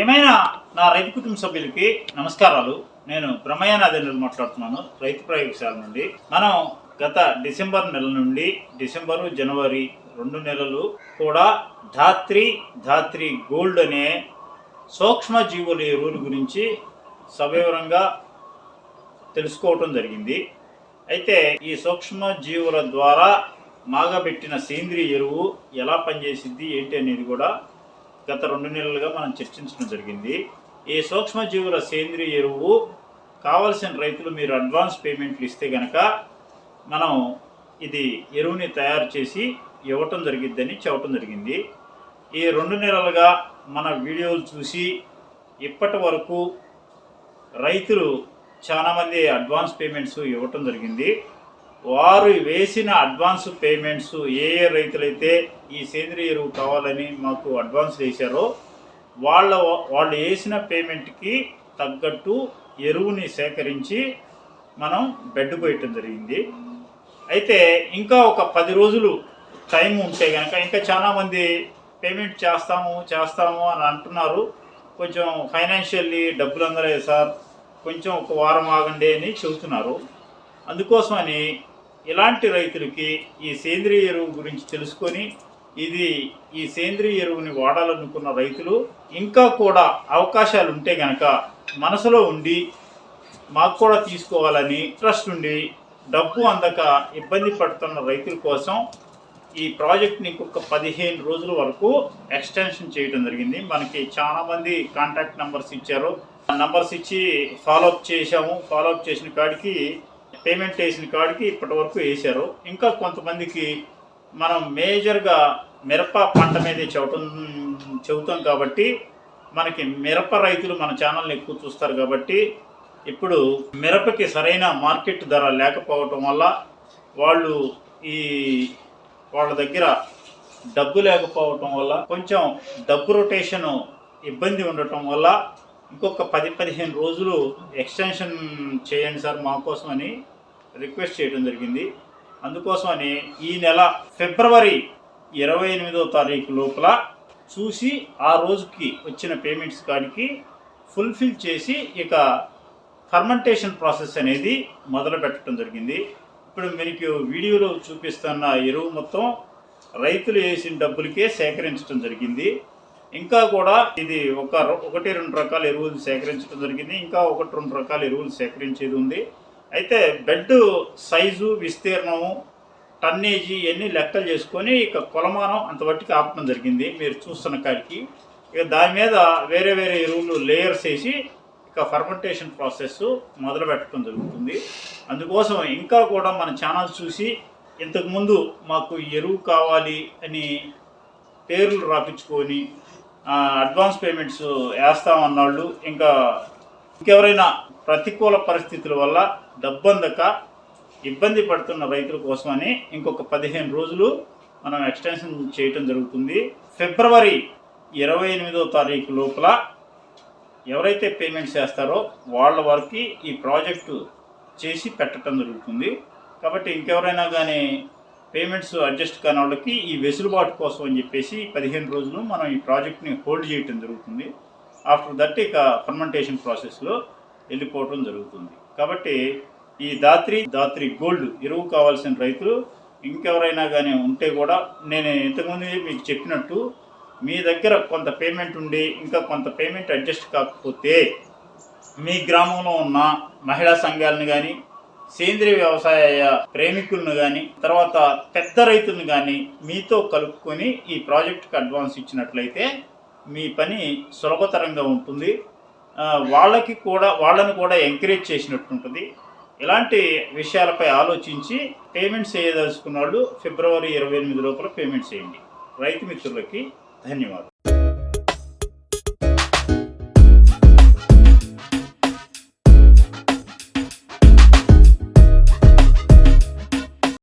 ఏమైనా నా రైతు కుటుంబ సభ్యులకి నమస్కారాలు. నేను బ్రహ్మయ్యనాథన్ మాట్లాడుతున్నాను రైతు ప్రయోగశాల నుండి. మనం గత డిసెంబర్ నెల నుండి డిసెంబరు జనవరి రెండు నెలలు కూడా ధాత్రి ధాత్రి గోల్డ్ అనే సూక్ష్మ జీవుల ఎరువుల గురించి సవివరంగా తెలుసుకోవటం జరిగింది. అయితే ఈ సూక్ష్మ జీవుల ద్వారా మాగబెట్టిన సేంద్రియ ఎరువు ఎలా పనిచేసిద్ది ఏంటి అనేది కూడా గత రెండు నెలలుగా మనం చర్చించడం జరిగింది. ఈ సూక్ష్మజీవుల సేంద్రియ ఎరువు కావలసిన రైతులు మీరు అడ్వాన్స్ పేమెంట్లు ఇస్తే గనక మనం ఇది ఎరువుని తయారు చేసి ఇవ్వటం జరిగిద్దని చెప్పటం జరిగింది. ఈ రెండు నెలలుగా మన వీడియోలు చూసి ఇప్పటి వరకు రైతులు చాలామంది అడ్వాన్స్ పేమెంట్స్ ఇవ్వటం జరిగింది. వారు వేసిన అడ్వాన్స్ పేమెంట్స్ ఏ ఏ రైతులైతే ఈ సేంద్రియ ఎరువు కావాలని మాకు అడ్వాన్స్ వేశారో వాళ్ళ వాళ్ళు వేసిన పేమెంట్కి తగ్గట్టు ఎరువుని సేకరించి మనం బెడ్ పోయటం జరిగింది. అయితే ఇంకా ఒక పది రోజులు టైం ఉంటే కనుక ఇంకా చాలామంది పేమెంట్ చేస్తాము చేస్తాము అని అంటున్నారు. కొంచెం ఫైనాన్షియల్లీ డబ్బులు అందలేదు సార్ కొంచెం ఒక వారం ఆగండి అని చెబుతున్నారు. అందుకోసమని ఇలాంటి రైతులకి ఈ సేంద్రియ ఎరువు గురించి తెలుసుకొని ఇది ఈ సేంద్రియ ఎరువుని వాడాలనుకున్న రైతులు ఇంకా కూడా అవకాశాలు ఉంటే గనక మనసులో ఉండి మాకు కూడా తీసుకోవాలని ఇంట్రెస్ట్ ఉండి డబ్బు అందక ఇబ్బంది పడుతున్న రైతుల కోసం ఈ ప్రాజెక్ట్ని ఇంకొక పదిహేను రోజుల వరకు ఎక్స్టెన్షన్ చేయడం జరిగింది. మనకి చాలామంది కాంటాక్ట్ నెంబర్స్ ఇచ్చారు. నంబర్స్ ఇచ్చి ఫాలోఅప్ చేశాము. ఫాలోఅప్ చేసిన కాడికి పేమెంట్ వేసిన కాడికి ఇప్పటి వరకు వేశారు. ఇంకా కొంతమందికి మనం మేజర్గా మిరప పంట మీద చెవటం చెబుతాం కాబట్టి మనకి మిరప రైతులు మన ఛానల్ని ఎక్కువ చూస్తారు కాబట్టి ఇప్పుడు మిరపకి సరైన మార్కెట్ ధర లేకపోవటం వల్ల వాళ్ళు ఈ వాళ్ళ దగ్గర డబ్బు లేకపోవటం వల్ల కొంచెం డబ్బు రొటేషన్ ఇబ్బంది ఉండటం వల్ల ఇంకొక పది పదిహేను రోజులు ఎక్స్టెన్షన్ చేయండి సార్ మా కోసం అని రిక్వెస్ట్ చేయడం జరిగింది. అందుకోసమని ఈ నెల ఫిబ్రవరి ఇరవై ఎనిమిదో తారీఖు లోపల చూసి ఆ రోజుకి వచ్చిన పేమెంట్స్ కాడికి ఫుల్ఫిల్ చేసి ఇక ఫర్మెంటేషన్ ప్రాసెస్ అనేది మొదలు పెట్టడం జరిగింది. ఇప్పుడు మీకు వీడియోలో చూపిస్తున్న ఎరువు మొత్తం రైతులు వేసిన డబ్బులకే సేకరించడం జరిగింది. ఇంకా కూడా ఇది ఒక ఒకటి రెండు రకాల ఎరువులు సేకరించడం జరిగింది. ఇంకా ఒకటి రెండు రకాల ఎరువులు సేకరించేది ఉంది. అయితే బెడ్ సైజు విస్తీర్ణము టన్నేజీ ఇవన్నీ లెక్కలు చేసుకొని ఇక కొలమానం అంతవరకు ఆపడం జరిగింది. మీరు చూస్తున్న కాడికి. ఇక దాని మీద వేరే వేరే ఎరువులు లేయర్స్ వేసి ఇక ఫర్మెంటేషన్ ప్రాసెస్ మొదలు పెట్టడం జరుగుతుంది. అందుకోసం ఇంకా కూడా మన ఛానల్ చూసి ఇంతకుముందు మాకు ఎరువు కావాలి అని పేర్లు రాపించుకొని అడ్వాన్స్ పేమెంట్స్ వేస్తామన్నాళ్ళు. ఇంకా ఇంకెవరైనా ప్రతికూల పరిస్థితుల వల్ల డబ్బు అందక ఇబ్బంది పడుతున్న రైతుల కోసమని ఇంకొక పదిహేను రోజులు మనం ఎక్స్టెన్షన్ చేయటం జరుగుతుంది. ఫిబ్రవరి ఇరవై ఎనిమిదో తారీఖు లోపల ఎవరైతే పేమెంట్స్ చేస్తారో వాళ్ళ వరకు ఈ ప్రాజెక్టు చేసి పెట్టడం జరుగుతుంది. కాబట్టి ఇంకెవరైనా కానీ పేమెంట్స్ అడ్జస్ట్ కాని వాళ్ళకి ఈ వెసులుబాటు కోసం అని చెప్పేసి పదిహేను రోజులు మనం ఈ ప్రాజెక్ట్ని హోల్డ్ చేయటం జరుగుతుంది. ఆఫ్టర్ దట్ ఇక ఫర్మెంటేషన్ ప్రాసెస్లో వెళ్ళిపోవటం జరుగుతుంది. కాబట్టి ఈ దాత్రి దాత్రి గోల్డ్ ఎరువు కావాల్సిన రైతులు ఇంకెవరైనా కానీ ఉంటే కూడా నేను ఇంతకుముందు మీకు చెప్పినట్టు మీ దగ్గర కొంత పేమెంట్ ఉండి ఇంకా కొంత పేమెంట్ అడ్జస్ట్ కాకపోతే మీ గ్రామంలో ఉన్న మహిళా సంఘాలను కానీ సేంద్రియ వ్యవసాయ ప్రేమికులను కానీ తర్వాత పెద్ద రైతులను కానీ మీతో కలుపుకొని ఈ ప్రాజెక్టుకి అడ్వాన్స్ ఇచ్చినట్లయితే మీ పని సులభతరంగా ఉంటుంది. వాళ్ళకి కూడా వాళ్ళని కూడా ఎంకరేజ్ చేసినట్టు ఉంటుంది. ఇలాంటి విషయాలపై ఆలోచించి పేమెంట్ చేయదలుచుకున్న వాళ్ళు ఫిబ్రవరి ఇరవై ఎనిమిది లోపల పేమెంట్ చేయండి. రైతు మిత్రులకి ధన్యవాదాలు.